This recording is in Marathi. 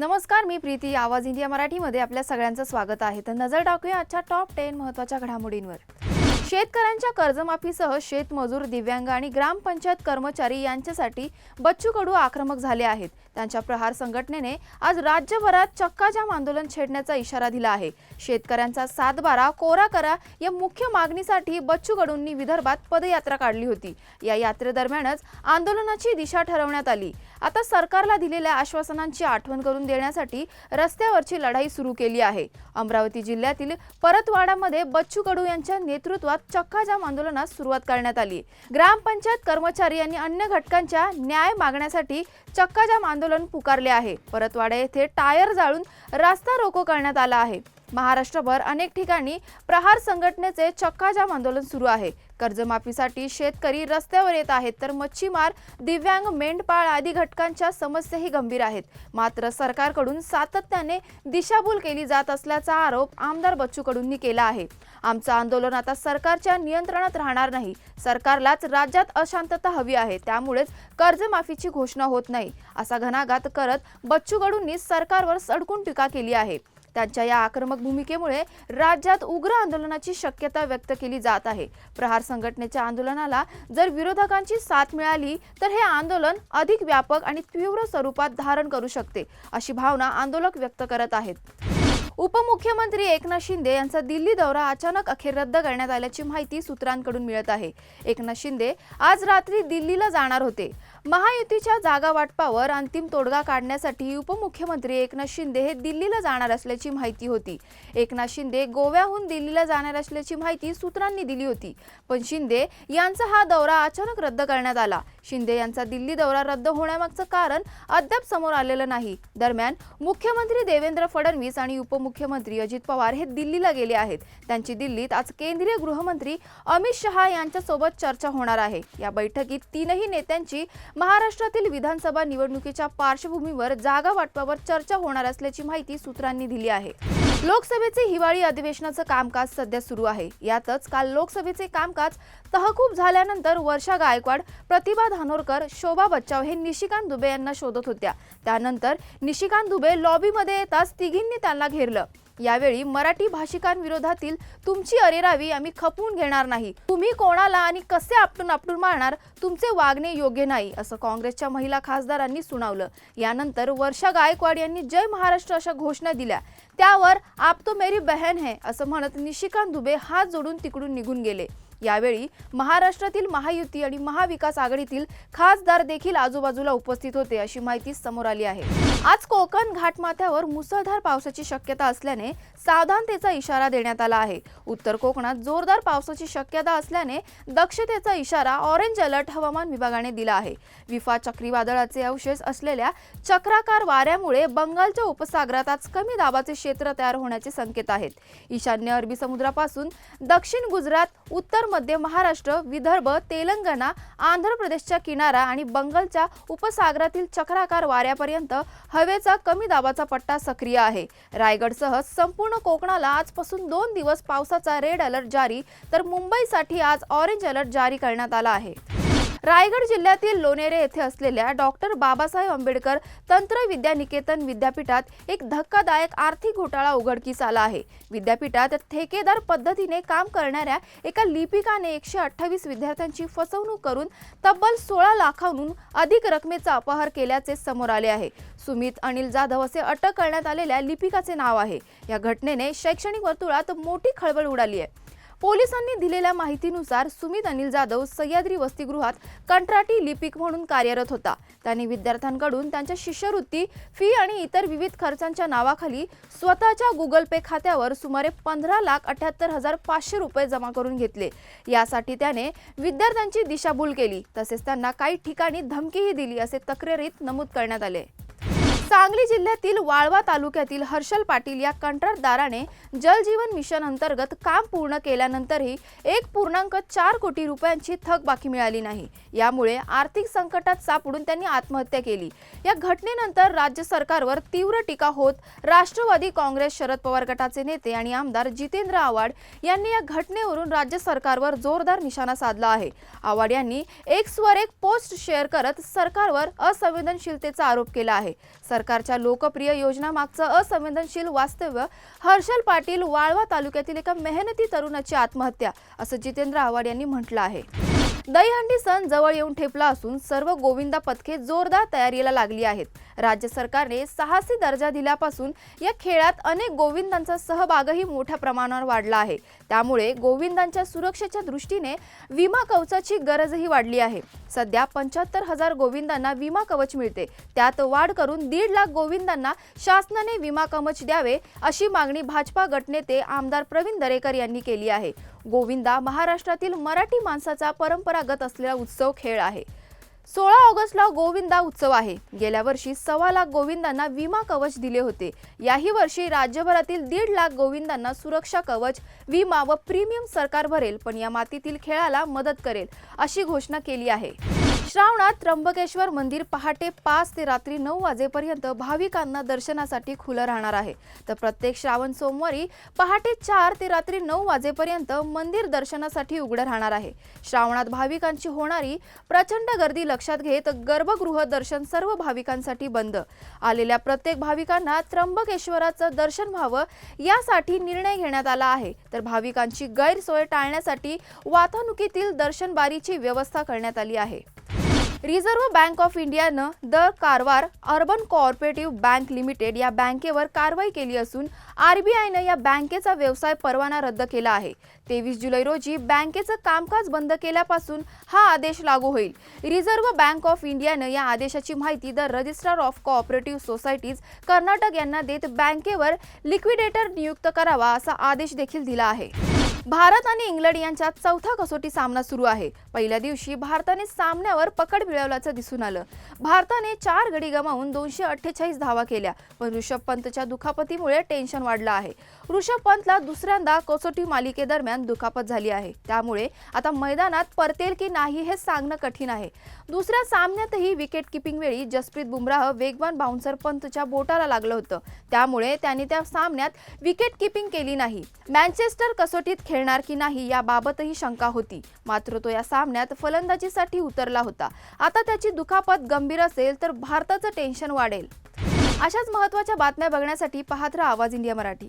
नमस्कार मी प्रीती आवाज इंडिया मराठीमध्ये आपल्या सगळ्यांचं स्वागत आहे. तर नजर टाकूया आजच्या टॉप टेन महत्त्वाच्या घडामोडींवर. शेतकऱ्यांच्या कर्जमाफीसह शेतमजूर दिव्यांग आणि ग्रामपंचायत कर्मचारी यांच्यासाठी बच्चू कडू आक्रमक झाले आहेत. त्यांच्या प्रहार संघटनेने आज राज्यभरात चक्काजाम आंदोलन छेडण्याचा इशारा दिला आहे. शेतकऱ्यांचा सातबारा कोरा करा या मुख्य मागणीसाठी बच्चू कडूंनी विदर्भात पदयात्रा काढली होती. या यात्रेदरम्यानच आंदोलनाची दिशा ठरवण्यात आली. आता सरकारला दिलेल्या आश्वासनांची आठवण करून देण्यासाठी रस्त्यावरची लढाई सुरू केली आहे. अमरावती जिल्ह्यातील परतवाडामध्ये बच्चू कडू यांच्या नेतृत्वात चक्काजाम आंदोलनास सुरुवात करण्यात आली. ग्रामपंचायत कर्मचारी आणि अन्य घटकांच्या न्याय मागण्यासाठी चक्काजाम आंदोलन पुकारले आहे. परतवाडा येथे टायर जाळून रस्ता रोको करण्यात आला आहे. महाराष्ट्रभर अनेक ठिकाणी प्रहार संघटनेचे चक्काजाम आंदोलन सुरू आहे. कर्जमाफीसाठी शेतकरी रस्त्यावर येत आहेत तर मच्छीमार दिव्यांग मेंढपाळ आदी घटकांच्या समस्याही गंभीर आहेत. मात्र सरकारकडून सातत्याने दिशाभूल केली जात असल्याचा आरोप आमदार बच्चू कडूंनी केला आहे. आमचं आंदोलन आता सरकारच्या नियंत्रणात राहणार नाही. सरकारलाच राज्यात अशांतता हवी आहे त्यामुळेच कर्जमाफीची घोषणा होत नाही असा घणाघात करत बच्चू कडूंनी सरकारवर सडकून टीका केली आहे. त्यांच्या या आक्रमक भूमिकेमुळे राज्यात उग्र आंदोलनाची शक्यता व्यक्त केली जात आहे. प्रहार संघटनेच्या आंदोलनाला जर विरोधकांची साथ मिळाली तर हे आंदोलन अधिक व्यापक आणि तीव्र स्वरूपात धारण करू शकते अशी भावना आंदोलक व्यक्त करत आहेत. उपमुख्यमंत्री एकनाथ शिंदे यांचा दिल्ली दौरा अचानक अखेर रद्द करण्यात आल्याची माहिती सूत्रांकडून मिळत आहे. एकनाथ शिंदे आज रात्री दिल्लीला जाणार होते. महायुतीच्या जागा वाटपावर अंतिम तोडगा काढण्यासाठी उपमुख्यमंत्री एकनाथ शिंदे हे दिल्लीला जाणार असल्याची माहिती होती. एकनाथ शिंदे गोव्याहून दिल्लीला जाणार असल्याची माहिती सूत्रांनी दिली होती. पण शिंदे यांचा हा दौरा अचानक रद्द करण्यात आला. शिंदे यांचा दिल्ली दौरा रद्द होण्यामागचं कारण अद्याप समोर आलेलं नाही. दरम्यान मुख्यमंत्री देवेंद्र फडणवीस आणि उपमुख्यमंत्री अजित पवार हे दिल्लीला गेले आहेत. त्यांची दिल्लीत आज केंद्रीय गृहमंत्री अमित शहा यांच्यासोबत चर्चा होणार आहे. या बैठकीत तीनही नेत्यांची महाराष्ट्रातील विधानसभा निवडणुकीच्या पार्श्वभूमीवर जागा वाटपावर चर्चा होणार असल्याची माहिती सूत्रांनी दिली आहे. लोकसभेचे हिवाळी अधिवेशनाचं कामकाज सध्या सुरू आहे. यातच काल लोकसभेचे कामकाज तहकूब झाल्यानंतर वर्षा गायकवाड प्रतिभा धानोरकर शोभा बच्चाव हे निशिकांत दुबे यांना शोधत होत्या. त्यानंतर निशिकांत दुबे लॉबीमध्ये येताच तिघींनी त्यांना घेरलं. यावेळी मराठी भाषिकांविरोधातील तुमची अरेरावी आम्ही खपवून घेणार नाही. तुम्ही कोणाला आणि कसे आपटून आपटून मारणार तुमचे वागणे योग्य नाही असं काँग्रेसच्या महिला खासदारांनी सुनावलं. यानंतर वर्षा गायकवाड यांनी जय महाराष्ट्र अशा घोषणा दिल्या. त्यावर आप तो मेरी बहन है असं म्हणत निशिकांत दुबे हात जोडून तिकडून निघून गेले. यावेळी महाराष्ट्रातील महायुती आणि महाविकास आघाडीतील खासदार देखील आजूबाजूला उपस्थित होते अशी माहिती समोर आली आहे. आज कोकण घाटमाथ्यावर मुसळधार पावसाची शक्यता असल्याने सावधानतेचा इशारा देण्यात आला आहे. उत्तर कोकणात जोरदार पावसाची शक्यता असल्याने दक्षतेचा इशारा ऑरेंज अलर्ट हवामान विभागाने दिला आहे. विफा चक्रीवादळाचे अवशेष असलेल्या चक्राकार वाऱ्यामुळे बंगालच्या उपसागरात आज कमी दाबाचे क्षेत्र तयार होण्याचे संकेत आहेत. ईशान्य अरबी समुद्रापासून दक्षिण गुजरात उत्तर मध्य महाराष्ट्र विदर्भ तेलंगणा आंध्र प्रदेशच्या किनारा आणि बंगालच्या उपसागरातील चक्राकार वाऱ्यापर्यंत हवेचा कमी दाबाचा पट्टा सक्रिय आहे. रायगडसह संपूर्ण कोकणाला आजपासून दोन दिवस पावसाचा रेड अलर्ट जारी तर मुंबईसाठी आज ऑरेंज अलर्ट जारी करण्यात आला आहे. रायगड जिल्ह्यातील लोणेरे येथे असलेल्या डॉक्टर बाबासाहेब आंबेडकर तंत्र विद्यानिकेतन विद्यापीठात एक धक्कादायक आर्थिक घोटाळा उघडकीस आला आहे. विद्यापीठात ठेकेदार पद्धतीने काम करणाऱ्या एका लिपिकाने एकशे अठ्ठावीस विद्यार्थ्यांची फसवणूक करून तब्बल सोळा लाखांहून अधिक रकमेचा अपहार केल्याचे समोर आले आहे. सुमित अनिल जाधव असे अटक करण्यात आलेल्या लिपिकाचे नाव आहे. या घटनेने शैक्षणिक वर्तुळात मोठी खळबळ उडाली आहे. पोलिसांनी दिलेल्या माहितीनुसार सुमित अनिल जाधव सह्याद्री वसतिगृहात कंत्राटी लिपिक म्हणून कार्यरत होता. त्यांनी विद्यार्थ्यांकडून त्यांच्या शिष्यवृत्ती फी आणि इतर विविध खर्चांच्या नावाखाली स्वतःच्या गुगल पे खात्यावर सुमारे पंधरा लाख अठ्याहत्तर हजार पाचशे रुपये जमा करून घेतले. यासाठी त्याने विद्यार्थ्यांची दिशाभूल केली. तसेच त्यांना काही ठिकाणी धमकीही दिली असे तक्रारीत नमूद करण्यात आले. सांगली जिल्ह्यातील वाळवा तालुक्यातील हर्षल पाटील या कंत्राटदाराने जलजीवन मिशन अंतर्गत काम पूर्ण केल्यानंतरही एक पूर्णांक चार कोटी रुपयांची थकबाकी मिळाली नाही. यामुळे आर्थिक संकटात सापडून त्यांनी आत्महत्या केली. या घटनेनंतर राज्य सरकारवर तीव्र टीका होत राष्ट्रवादी काँग्रेस शरद पवार गटाचे नेते आणि आमदार जितेंद्र आव्हाड यांनी या घटनेवरून राज्य सरकारवर जोरदार निशाणा साधला आहे. आव्हाड यांनी एक्सवर एक पोस्ट शेअर करत सरकारवर असंवेदनशीलतेचा आरोप केला आहे. सर सरकारच्या लोकप्रिय योजनामागचं असंवेदनशील वास्तव्य हर्षल पाटील वाळवा तालुक्यातील एका मेहनती तरुणाची आत्महत्या असं जितेंद्र आव्हाड यांनी म्हटलं आहे. दहीहंडी सण जवळ येऊन ठेपला असून सर्व गोविंदा पथके जोरदार तयारीला लागली आहेत. राज्य सरकारने साहसी दर्जा दिल्यापासून या खेळात अनेक गोविंदांचा सहभागही मोठ्या प्रमाणावर वाढला आहे. त्यामुळे गोविंदांच्या सुरक्षेच्या दृष्टीने विमा कवचाची गरजही वाढली आहे. सध्या पंच्याहत्तर हजार गोविंदांना विमा कवच मिळते. त्यात वाढ करून दीड लाख गोविंदांना शासनाने विमा कवच द्यावे अशी मागणी भाजपा गटनेते आमदार प्रवीण दरेकर यांनी केली आहे. गोविंदा महाराष्ट्रातील मराठी माणसाचा परंपरा परंपरागत असलेला उत्सव खेळ आहे. सोळा ऑगस्टला गोविंदा उत्सव आहे. गेल्या वर्षी सव्वा लाख गोविंदांना विमा कवच दिले होते. याही वर्षी राज्यभरातील दीड लाख गोविंदांना सुरक्षा कवच विमा व प्रीमियम सरकार भरेल पण या मातीतील खेळाला मदत करेल अशी घोषणा केली आहे. श्रावणात त्र्यंबकेश्वर मंदिर पहाटे पाच ते रात्री नऊ वाजेपर्यंत भाविकांना दर्शनासाठी खुलं राहणार आहे. तर प्रत्येक श्रावण सोमवारी पहाटे चार ते रात्री नऊ वाजेपर्यंत मंदिर दर्शनासाठी उघडं राहणार आहे. श्रावणात भाविकांची होणारी प्रचंड गर्दी लक्षात घेत गर्भगृह दर्शन सर्व भाविकांसाठी बंद. आलेल्या प्रत्येक भाविकांना त्र्यंबकेश्वराचं दर्शन व्हावं यासाठी निर्णय घेण्यात आला आहे. तर भाविकांची गैरसोय टाळण्यासाठी वातानुकीतील दर्शनबारीची व्यवस्था करण्यात आली आहे. रिझर्व्ह बँक ऑफ इंडियानं the Karwar urban cooperative bank limited या बँकेवर कारवाई केली असून आरबीआयनं या बँकेचा व्यवसाय परवाना रद्द केला आहे. तेवीस जुलै रोजी बँकेचं कामकाज बंद केल्यापासून हा आदेश लागू होईल. रिझर्व्ह बँक ऑफ इंडियानं या आदेशाची माहिती the registrar of cooperative societies Karnataka यांना देत बँकेवर लिक्विडेटर नियुक्त करावा असा आदेश देखील दिला आहे. भारत आणि इंग्लंड यांच्यात चौथा कसोटी सामना सुरू आहे. पहिल्या दिवशी भारताने सामन्यावर पकड मिळवल्याचं दिसून आलं. भारताने चार गडी गमावून दोनशे अठ्ठेचाळीस धावा केल्या. पण ऋषभ पंतच्या दुखापतीमुळे टेन्शन वाढलं आहे. ऋषभ पंतला दुसऱ्यांदा कसोटी मालिकेदरम्यान दुखापत झाली आहे. त्यामुळे आता मैदानात परतेल की नाही हे सांगणं कठीण आहे. दुसऱ्या सामन्यातही विकेट किपिंग वेळी जसप्रीत बुमराह वेगवान बाउन्सर पंतच्या बोटाला लागलं होतं. त्यामुळे त्यांनी त्या सामन्यात विकेट किपिंग केली नाही. मँचेस्टर कसोटीत खेळ खेळणार की नाही याबाबतही शंका होती. मात्र तो या सामन्यात फलंदाजीसाठी उतरला होता. आता त्याची दुखापत गंभीर असेल तर भारताचं टेन्शन वाढेल. अशाच महत्त्वाच्या बातम्या बघण्यासाठी पाहत राहा आवाज इंडिया मराठी.